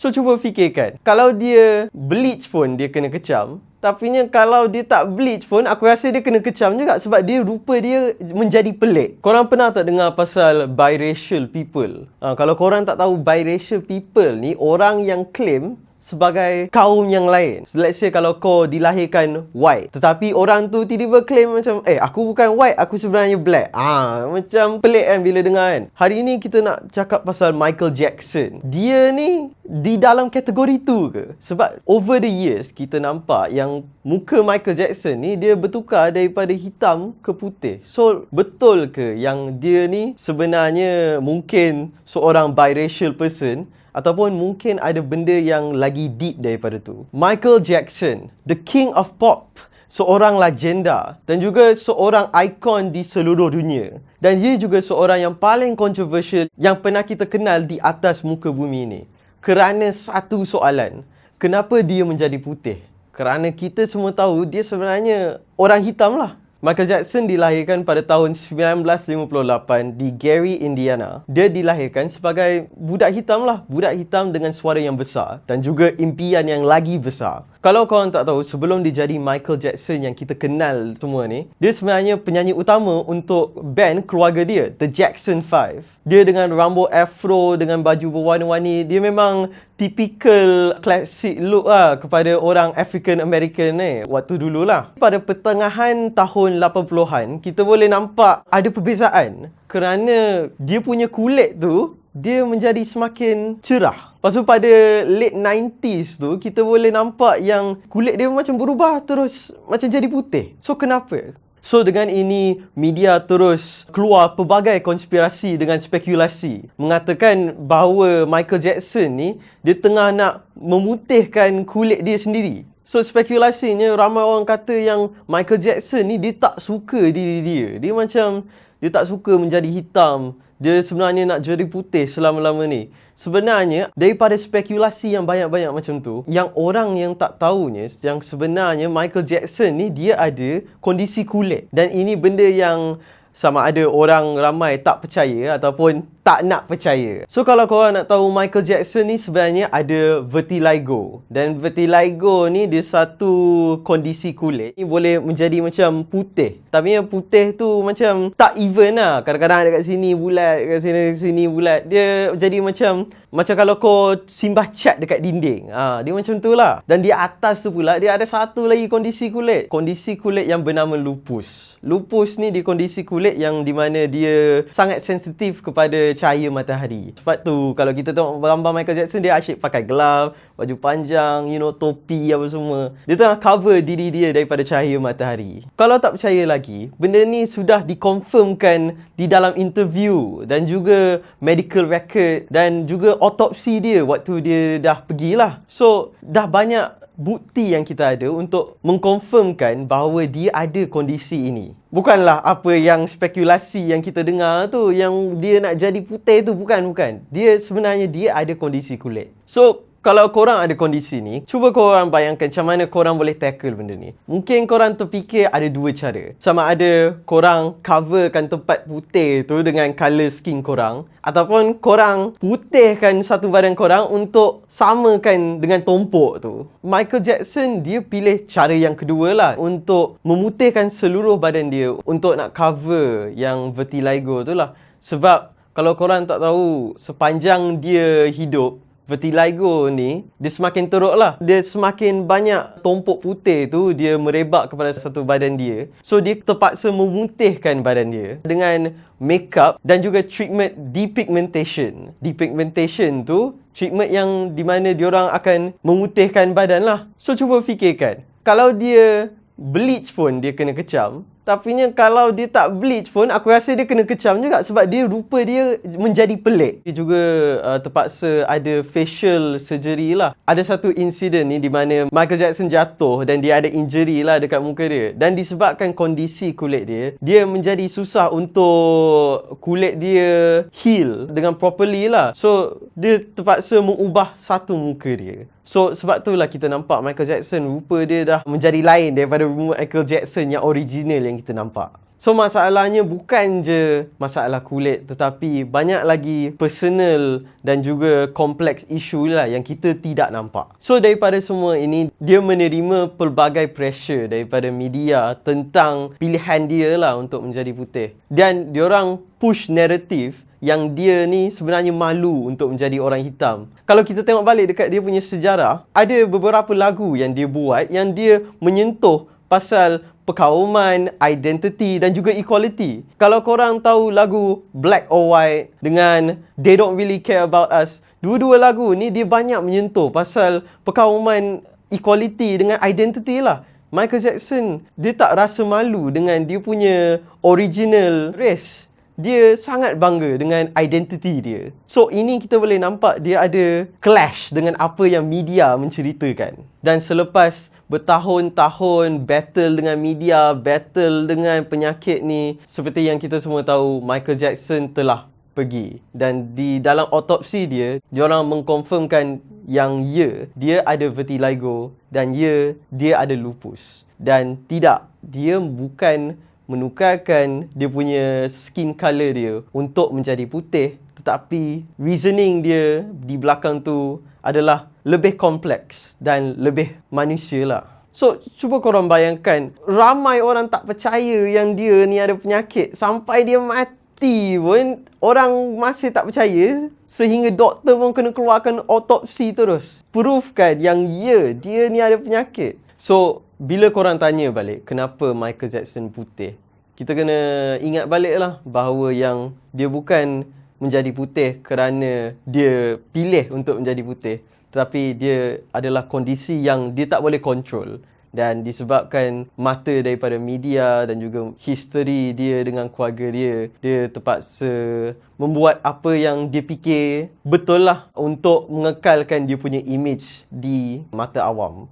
So cuba fikirkan, kalau dia bleach pun dia kena kecam, tapi kalau dia tak bleach pun aku rasa dia kena kecam juga sebab dia rupa dia menjadi pelik. Korang pernah tak dengar pasal biracial people? Ha, kalau korang tak tahu biracial people ni orang yang claim sebagai kaum yang lain. Let's say kalau kau dilahirkan white tetapi orang tu tiba-tiba claim macam eh aku bukan white, aku sebenarnya black. Ah, macam pelik kan bila dengar kan. Hari ni kita nak cakap pasal Michael Jackson. Dia ni di dalam kategori tu ke? Sebab over the years kita nampak yang muka Michael Jackson ni dia bertukar daripada hitam ke putih. So betul ke yang dia ni sebenarnya mungkin seorang biracial person ataupun mungkin ada benda yang lagi deep daripada tu. Michael Jackson, the king of pop, seorang legenda dan juga seorang ikon di seluruh dunia. Dan dia juga seorang yang paling controversial yang pernah kita kenal di atas muka bumi ini. Kerana satu soalan, kenapa dia menjadi putih? Kerana kita semua tahu dia sebenarnya orang hitam lah. Michael Jackson dilahirkan pada tahun 1958 di Gary, Indiana. Dia dilahirkan sebagai budak hitam lah. Budak hitam dengan suara yang besar dan juga impian yang lagi besar. Kalau korang tak tahu, sebelum dia jadi Michael Jackson yang kita kenal semua ni, dia sebenarnya penyanyi utama untuk band keluarga dia, The Jackson 5. Dia dengan rambut afro, dengan baju berwarna-warni, dia memang typical classic look lah kepada orang African American ni waktu dulu lah. Pada pertengahan tahun 80-an, kita boleh nampak ada perbezaan kerana dia punya kulit tu dia menjadi semakin cerah. Lepas tu pada late 90s tu, kita boleh nampak yang kulit dia macam berubah terus macam jadi putih. So kenapa? So dengan ini, media terus keluar pelbagai konspirasi dengan spekulasi. Mengatakan bahawa Michael Jackson ni, dia tengah nak memutihkan kulit dia sendiri. So spekulasinya ramai orang kata yang Michael Jackson ni dia tak suka diri dia. Dia macam dia tak suka menjadi hitam dia sebenarnya nak jadi putih selama-lama ni. Sebenarnya daripada spekulasi yang banyak-banyak macam tu, yang orang yang tak tahunya yang sebenarnya Michael Jackson ni dia ada kondisi kulit dan ini benda yang sama ada orang ramai tak percaya ataupun tak nak percaya. So kalau korang nak tahu Michael Jackson ni sebenarnya ada vertigo dan vertigo ni dia satu kondisi kulit ni boleh menjadi macam putih. Tapi yang putih tu macam tak even lah. Kadang-kadang dekat sini bulat, dekat sini sini bulat. Dia jadi macam macam kalau kau simbah cat dekat dinding. Ha, dia macam tu lah. Dan di atas tu pula dia ada satu lagi kondisi kulit. Kondisi kulit yang bernama lupus. Lupus ni di kondisi kulit yang di mana dia sangat sensitif kepada cahaya matahari. Sebab tu kalau kita tengok gambar Michael Jackson dia asyik pakai glove, baju panjang, you know, topi apa semua. Dia tengah cover diri dia daripada cahaya matahari. Kalau tak percaya lagi, benda ni sudah dikonfirmkan di dalam interview dan juga medical record dan juga autopsi dia waktu dia dah pergilah. So, dah banyak bukti yang kita ada untuk mengkonfirmkan bahawa dia ada kondisi ini. Bukanlah apa yang spekulasi yang kita dengar tu yang dia nak jadi putih tu bukan bukan. Dia sebenarnya dia ada kondisi kulit. So kalau korang ada kondisi ni, cuba korang bayangkan macam mana korang boleh tackle benda ni. Mungkin korang terfikir ada dua cara. Sama ada korang coverkan tempat putih tu dengan colour skin korang. Ataupun korang putihkan satu badan korang untuk samakan dengan tompok tu. Michael Jackson, dia pilih cara yang kedua lah. Untuk memutihkan seluruh badan dia. Untuk nak cover yang vertigo tu lah. Sebab kalau korang tak tahu, sepanjang dia hidup, vertigo ni dia semakin teruk lah. Dia semakin banyak tompok putih tu dia merebak kepada satu badan dia. So dia terpaksa memutihkan badan dia dengan makeup dan juga treatment depigmentation. Depigmentation tu treatment yang di mana diorang akan memutihkan badan lah. So cuba fikirkan. Kalau dia bleach pun dia kena kecam. Tapi kalau dia tak bleach pun aku rasa dia kena kecam juga sebab dia rupa dia menjadi pelik. Dia juga uh, terpaksa ada facial surgery lah. Ada satu insiden ni di mana Michael Jackson jatuh dan dia ada injury lah dekat muka dia. Dan disebabkan kondisi kulit dia, dia menjadi susah untuk kulit dia heal dengan properly lah. So dia terpaksa mengubah satu muka dia. So sebab tu lah kita nampak Michael Jackson rupa dia dah menjadi lain daripada Michael Jackson yang original yang kita nampak. So masalahnya bukan je masalah kulit tetapi banyak lagi personal dan juga kompleks isu lah yang kita tidak nampak. So daripada semua ini dia menerima pelbagai pressure daripada media tentang pilihan dia lah untuk menjadi putih. Dan diorang push narrative yang dia ni sebenarnya malu untuk menjadi orang hitam. Kalau kita tengok balik dekat dia punya sejarah, ada beberapa lagu yang dia buat yang dia menyentuh pasal perkauman, identity dan juga equality. Kalau korang tahu lagu Black or White dengan They Don't Really Care About Us, dua-dua lagu ni dia banyak menyentuh pasal perkauman equality dengan identity lah. Michael Jackson, dia tak rasa malu dengan dia punya original race. Dia sangat bangga dengan identity dia. So ini kita boleh nampak dia ada clash dengan apa yang media menceritakan. Dan selepas bertahun-tahun battle dengan media, battle dengan penyakit ni, seperti yang kita semua tahu, Michael Jackson telah pergi. Dan di dalam otopsi dia, diorang mengkonfirmkan yang ya, dia ada vertigo dan ya, dia ada lupus. Dan tidak, dia bukan menukarkan dia punya skin color dia untuk menjadi putih tetapi reasoning dia di belakang tu adalah lebih kompleks dan lebih manusia lah. So, cuba korang bayangkan, ramai orang tak percaya yang dia ni ada penyakit. Sampai dia mati pun, orang masih tak percaya. Sehingga doktor pun kena keluarkan otopsi terus. Proofkan yang ya, dia ni ada penyakit. So, bila korang tanya balik, kenapa Michael Jackson putih? Kita kena ingat balik lah bahawa yang dia bukan menjadi putih kerana dia pilih untuk menjadi putih. Tetapi dia adalah kondisi yang dia tak boleh control. Dan disebabkan mata daripada media dan juga history dia dengan keluarga dia dia terpaksa membuat apa yang dia fikir betul lah untuk mengekalkan dia punya image di mata awam